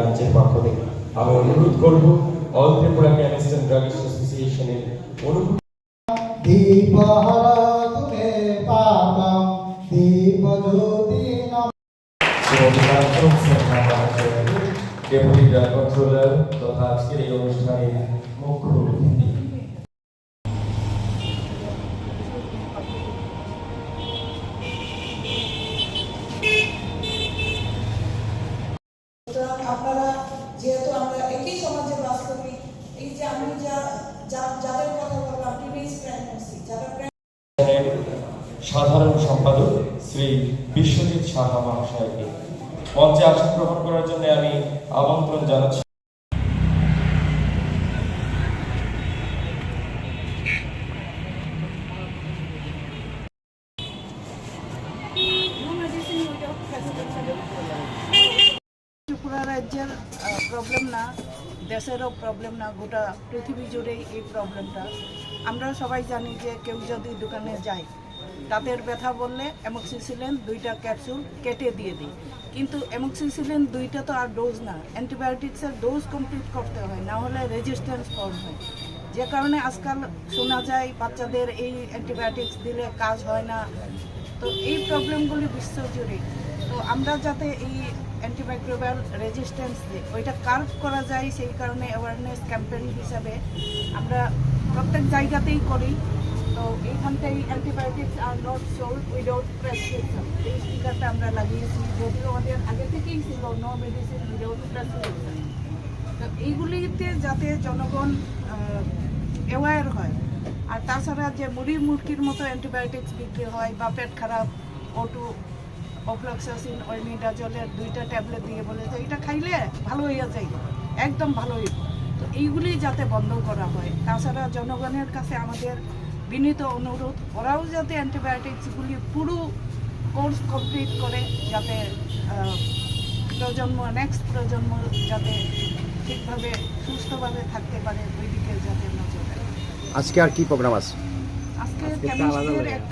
ব্রাঞ্চের পক্ষ থেকে আমি অনুরোধ করব অল ত্রিপুরা ক্যানিস্টান ড্রাগ অ্যাসোসিয়েশনের অনুরোধ ডেপুটি ড্রাগ কন্ট্রোলার তথা আজকের এই অনুষ্ঠানের মুখ্য সাধারণ সম্পাদক শ্রী বিশ্বজিৎ সাহা মহাশয়কে মঞ্চে আসন গ্রহণ করার জন্য আমি আমন্ত্রণ জানাচ্ছি। প্রবলেম না, দেশেরও প্রবলেম না, গোটা পৃথিবী জুড়েই এই প্রবলেমটা আমরা সবাই জানি যে কেউ যদি দোকানে যায়, তাদের ব্যথা বললে অ্যামক্সিসিলিন দুইটা ক্যাপসুল কেটে দিয়ে দিই। কিন্তু অ্যামক্সিসিলিন দুইটা তো আর ডোজ না অ্যান্টিবায়োটিক্সের ডোজ কমপ্লিট করতে হয়, না হলে রেজিস্ট্যান্স ফর্ম হয়। যে কারণে আজকাল শোনা যায়, বাচ্চাদের এই অ্যান্টিবায়োটিক্স দিলে কাজ হয় না। তো এই প্রবলেমগুলি বিশ্বজুড়ে। তো আমরা যাতে এই অ্যান্টিমাইক্রোবিয়াল রেজিস্ট্যান্স ওইটা কার্ভ করা যায়, সেই কারণে অ্যাওয়ারনেস ক্যাম্পেইন হিসাবে আমরা প্রত্যেক জায়গাতেই করি। তো এইখানটাই antibiotics are not sold without prescription এই স্টিকারটা আমরা লাগিয়েছি, যদিও আমাদের আগে থেকেই ছিল নো মেডিসিন উইদাউট প্রেসক্রিপশন তো এইগুলিতে যাতে জনগণ অ্যাওয়ার হয়। আর তাছাড়া যে মুড়ি মুরগির মতো অ্যান্টিবায়োটিক্স বিক্রি হয় বা পেট খারাপ ওটু অফ্লক্সাসিন ওইমিডাজলের দুইটা ট্যাবলেট দিয়ে বলে যে এটা খাইলে ভালো হইয়া যায়। একদম ভালো হইব এইগুলি যাতে বন্ধ করা হয়। তাছাড়া জনগণের কাছে আমাদের বিনীত অনুরোধ ওরাও যাতে অ্যান্টিবায়োটিক্সগুলি পুরো কোর্স কমপ্লিট করে যাতে প্রজন্ম নেক্সট প্রজন্ম যাতে ঠিকভাবে সুস্থভাবে থাকতে পারে ওই দিকে যাতে নজর আজকে আর কি প্রোগ্রাম আছে? আজকে